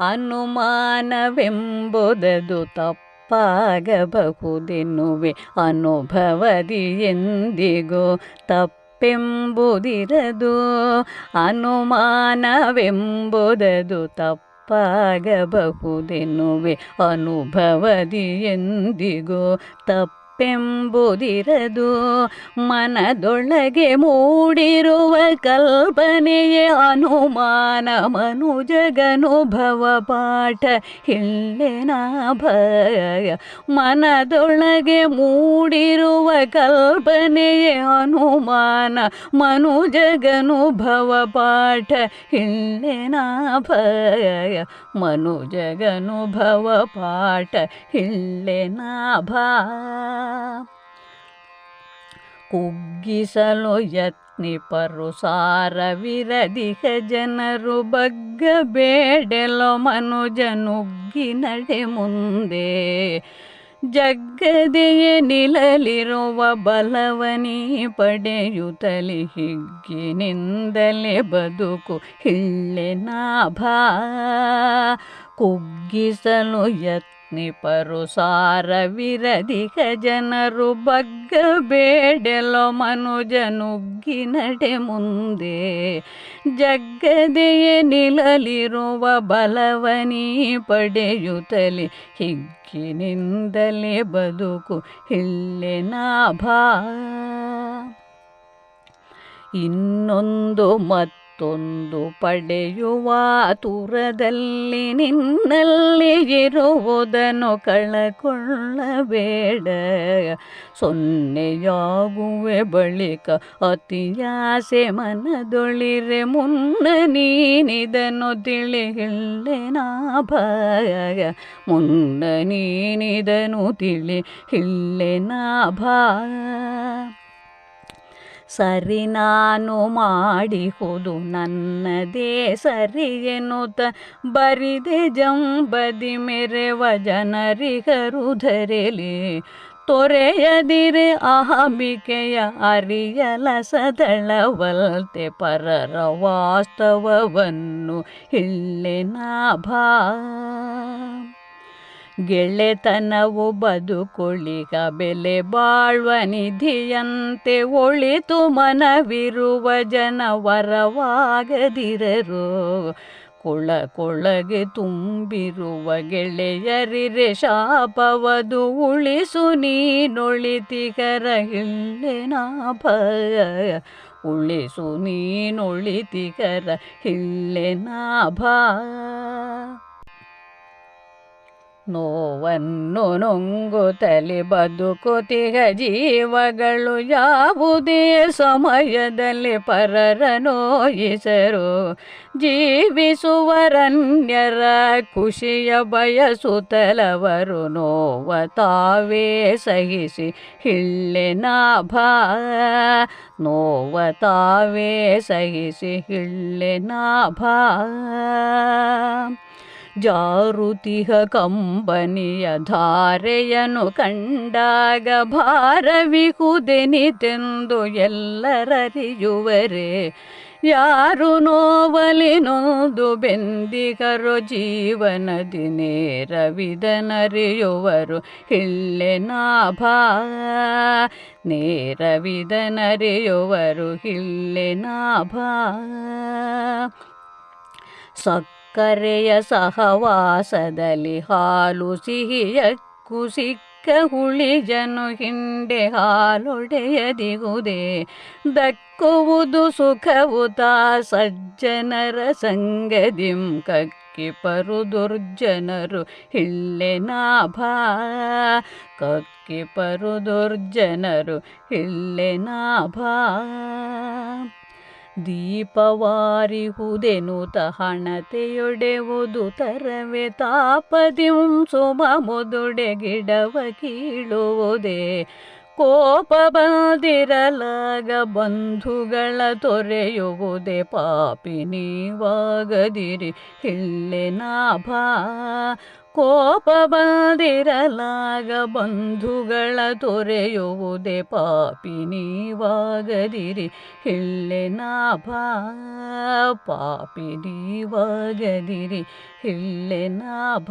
ಅನುಮಾನವೆಂಬುದದು ತಪ್ಪಾಗಬಹುದೆನ್ನುವೆ. ಅನುಭವದಿ ಎಂದಿಗೂ ತಪ್ಪೆಂಬುದಿರದು. ಅನುಮಾನವೆಂಬುದದು ತಪ್ಪಾಗಬಹುದೆನ್ನುವೆ. ಅನುಭವದಿ ಎಂದಿಗೂ ತಪ್ಪೆಂಬುದಿರದು ಮನದೊಳಗೆ ಮೂಡಿರುವ ಕಲ್ಪನೆಯ ಅನುಮಾನ, ಮನುಜಗನುಭವ ಪಾಠ. ಇಲ್ಲೆನ ಭಯ. ಮನದೊಳಗೆ ಮೂಡಿರುವ ಕಲ್ಪನೆಯ ಅನುಮಾನ ಮನು ಜಗನುಭವ ಪಾಠ ಇಲ್ಲೆನ ಭಯ. ಮನುಜಗನುಭವ ಪಾಠ. ಇಲ್ಲೆನ ಭಾ ಕುಗ್ಗಿಸಲು ಯತ್ನಿಪರು ಸಾರವಿರದಿಹ ಜನರು ಬಗ್ಗಬೇಡೆಲೋ ಮನುಜನುಗ್ಗಿ ನಡೆ ಮುಂದೆ ಜಗ್ಗದೆಯೇ ನಿಲ್ಲಲಿರುವ ಬಲವನಿ ಪಡೆಯುತ್ತಲಿ ಹಿಗ್ಗಿನಿಂದಲೇ ಬದುಕು ಹಿಳ್ಳೆನಾಭಾ ಕುಗ್ಗಿಸಲು ಯತ್ನಿಪರು ಸಾರವಿರದಿಕ ಜನರು ಬಗ್ಗಬೇಡೆಲೋ ಮನುಜನುಗ್ಗಿ ನಡೆ ಮುಂದೆ. ಜಗ್ಗದೆಯೇ ನಿಲ್ಲಲಿರುವ ಬಲವನಿ ಪಡೆಯುತ್ತಲೇ ಹಿಗ್ಗಿನಿಂದಲೇ ಬದುಕು ಹಿಳ್ಳೆನಾಭಾ ಇನ್ನೊಂದು ಮತ್ತೊಂದು ಪಡೆಯುವ ತುರದಲ್ಲಿ ನಿನ್ನಲ್ಲಿ ಇರುವುದನ್ನು ಕಳಕೊಳ್ಳಬೇಡ. ಸೊನ್ನೆಯಾಗುವೆ ಬಳಿಕ ಅತಿಯಾಸೆ ಮನದೊಳಿರೆ ಮುನ್ನ ನೀನಿದನು ನಾ ಭಯ. ಮುನ್ನ ನೀನಿದನು ತಿಳಿ ಹಿಳ್ಳೆ ಭಯ. ಸರಿ ನಾನು ಮಾಡಿಹುದು ನನ್ನದೇ ಸರಿ ಎನ್ನುತ್ತ ಬರಿದೆ ಜಂಬದಿ ಮೆರೆವ ಜನರಿಗರುಧರೆಲಿ ತೊರೆಯದಿರೆ ಅಹಮಿಕೆಯ ಅರಿಯಲ ಸದಳವಲ್ತೆ ಪರರ ವಾಸ್ತವವನ್ನು ಹಿಳ್ಳೆನಾಭಾ ಗೆಳೆತನವು ಬದುಕೊಳಿಗ ಬೆಲೆ ಬಾಳ್ವ ನಿಧಿಯಂತೆ ಒಳಿತು ಮನವಿರುವ ಜನವರವಾಗದಿರರು ಕೊಳ ಕೊಳಗೆ ತುಂಬಿರುವ ಗೆಳೆಯರಿರೆ ಶಾಪವದು ಉಳಿಸು ನೀನೊಳಿತಿಗರ ಹಿಳ್ಳೆನಾಭ ಉಳಿಸು ನೀನೊಳಿತಿಗರ ಹಿಳ್ಳೆನಾಭ ನೋವನ್ನು ನುಂಗುತ್ತಲಿ ಬದುಕುತಿಗ ಜೀವಗಳು ಯಾವುದೇ ಸಮಯದಲ್ಲಿ ಪರರ ನೋಯಿಸರು. ಜೀವಿಸುವರನ್ಯರ ಖುಷಿಯ ಬಯಸುತ್ತಲವರು ನೋವ ತಾವೇ ಸಹಿಸಿ ಹಿಳ್ಳೆನಾಭಾ ನೋವ ತಾವೇ ಸಹಿಸಿ ಹಿಳ್ಳೆನಾಭಾ ಜಾರುತಿಹ ಕಂಬನಿಯ ಧಾರೆಯನು ಕಂಡಾಗ ಭಾರವಿಹುದೆನಿತೆಂದು ಎಲ್ಲರರಿಯುವರೆ. ಯಾರು ನೋವಲಿ ನೊಂದು ಹಿಳ್ಳೆ ಜೀವನದಿ ನೇರವಿದನರಿಯುವರು ಹಿಳ್ಳೆನಾಭಾ ನೇರವಿದನರಿಯುವರು ಹಿಳ್ಳೆನಾಭಾ ಸಕ್ಕರೆಯ ಸಹವಾಸದಲ್ಲಿ ಹಾಲು ಸಿಹಿಯಕ್ಕೂ ಸಿಕ್ಕ ಹುಳಿಜನು ಹಿಂಡೆ ಹಾಲೊಡೆಯದಿಗುದೆ. ದಕ್ಕುವುದು ಸುಖವು ತಾ ಸಜ್ಜನರ ಸಂಗದಿಂ ಕಕ್ಕಿಪರು ದುರ್ಜನರು ಹಿಳ್ಳೆನಾಭಾ ಕಕ್ಕಿಪರು ದುರ್ಜನರು ಹಿಳ್ಳೆನಾಭಾ ದೀಪವಾರಿಹುದೆನುತ ತಹಣತೆಯೊಡೆವುದು ತರವೆ ತಾಪದಿಂ ಸುಮ ಮುದುಡೆ ಗಿಡವ ಕೀಳುವುದೇ. ಕೋಪ ಬಂದಿರಲಾಗ ಬಂಧುಗಳ ತೊರೆಯುವುದೇ. ಪಾಪಿ ನೀವಾಗದಿರಿ ಹಿಳ್ಳೆನಾಭ ಕೋಪ ಬಂದಿರಲಾಗ ಬಂಧುಗಳ ತೊರೆಯುವುದೇ ಪಾಪಿ ನೀವಾಗದಿರಿ. ಹಿಳ್ಳೆನಾಭ ಪಾಪಿ ನೀವಾಗದಿರಿ. ಹಿಳ್ಳೆನಾಭ